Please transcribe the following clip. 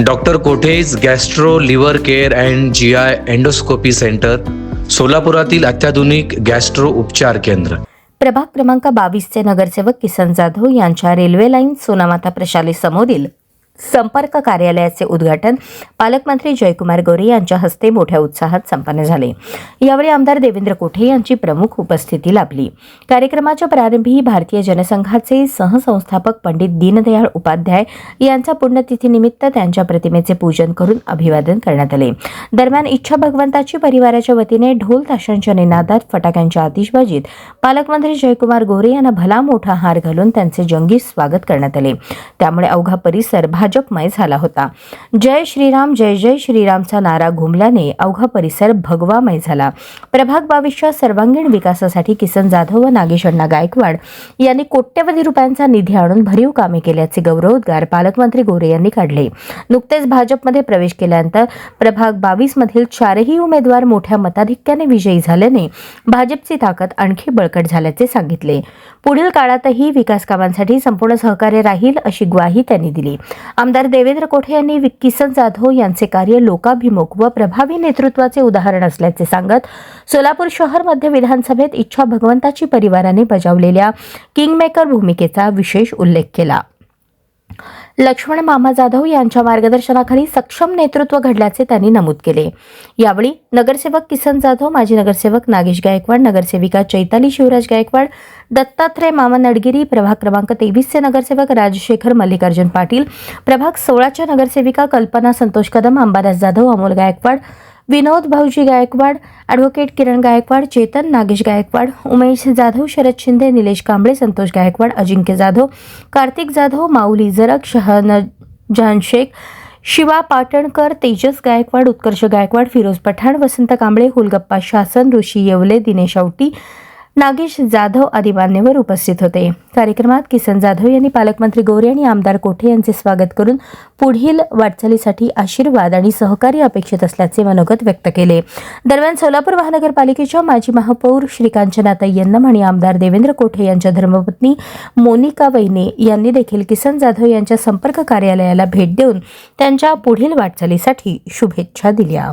Doctor कोठेज gastro liver care and G I endoscopy centre सोलापुरातील अत्याधुनिक gastro उपचार केंद्र. प्रभाग क्रमांक बावीसचे नगरसेवक किसन जाधव यांच्या रेल्वे लाईन सोनामाता प्रशाले समोरील संपर्क कार्यालयाचे उद्घाटन पालकमंत्री जयकुमार गोरे यांच्या हस्ते मोठ्या उत्साहात संपन्न झाले. यावेळी आमदार देवेंद्र कोठे यांची प्रमुख उपस्थिती लाभली. कार्यक्रमाच्या प्रारंभी भारतीय जनसंघाचे सहसंस्थापक पंडित दीनदयाळ उपाध्याय यांच्या पुण्यतिथीनिमित्त त्यांच्या प्रतिमेचे पूजन करून अभिवादन करण्यात आले. दरम्यान इच्छा भगवंताची परिवाराच्या वतीने ढोल ताशांच्या निनादात फटाक्यांच्या आतिषबाजीत पालकमंत्री जयकुमार गोरे यांना भला मोठा हार घालून त्यांचे जंगी स्वागत करण्यात आले. त्यामुळे अवघा परिसर भाजपमय झाला होता. जय श्रीराम जय जय श्रीरामचा नारा घुमल्याने अवघा परिसर भगवामय झाला. प्रभाग बावीसच्या सर्वांगीण विकासासाठी किसन जाधव व नागेश अण्णा गायकवाड यांनी कोट्यवधी रुपयांचा निधी आणून भरीव कामे केल्याचे गौरवोद्गार पालकमंत्री गोरे यांनी काढले. नुकतेच भाजपमध्ये प्रवेश केल्यानंतर प्रभाग बावीस मधील चारही उमेदवार मोठ्या मताधिक्याने विजयी झाल्याने भाजपची ताकद आणखी बळकट झाल्याचे सांगितले. पुढील काळातही विकास कामांसाठी संपूर्ण सहकार्य राहील अशी ग्वाही त्यांनी दिली. आमदार देवेंद्र कोठे यांनी किसन जाधव यांचे कार्य लोकाभिमुख व प्रभावी नेतृत्वाचे उदाहरण असल्याचे सांगत सोलापूर शहर मध्य विधानसभेत इच्छा भगवंताची परिवाराने बजावलेल्या किंगमेकर भूमिकेचा विशेष उल्लेख केला. लक्ष्मण मामा जाधव यांच्या मार्गदर्शनाखाली सक्षम नेतृत्व घडल्याचे त्यांनी नमूद केले. यावेळी नगरसेवक किसन जाधव माजी नगरसेवक नागेश गायकवाड नगरसेविका चैताली शिवराज गायकवाड दत्तात्रय मामा नडगिरी प्रभाग क्रमांक तेवीसचे नगरसेवक राजशेखर मल्लिकार्जुन पाटील प्रभाग सोळाच्या नगरसेविका कल्पना संतोष कदम अंबादास जाधव अमोल गायकवाड विनोद भाऊजी गायकवाड ॲडव्होकेट किरण गायकवाड चेतन नागेश गायकवाड उमेश जाधव शरद शिंदे निलेश कांबळे संतोष गायकवाड अजिंक्य जाधव कार्तिक जाधव माऊली जरक शहन जहान शेख शिवा पाटणकर तेजस गायकवाड उत्कर्ष गायकवाड फिरोज पठाण वसंत कांबळे हुलगप्पा शासन ऋषी येवले दिनेश औटी नागेश जाधव आदी मान्यवर उपस्थित होते. कार्यक्रमात किसन जाधव यांनी पालकमंत्री गोरे आणि आमदार कोठे यांचे स्वागत करून पुढील वाटचालीसाठी आशीर्वाद आणि सहकार्य अपेक्षित असल्याचे मनोगत व्यक्त केले. दरम्यान सोलापूर महानगरपालिकेच्या माजी महापौर श्रीकांचनाताई यन्नम आणि आमदार देवेंद्र कोठे यांच्या धर्मपत्नी मोनिका वैने यांनी देखील किसन जाधव यांच्या संपर्क कार्यालयाला भेट देऊन त्यांच्या पुढील वाटचालीसाठी शुभेच्छा दिल्या.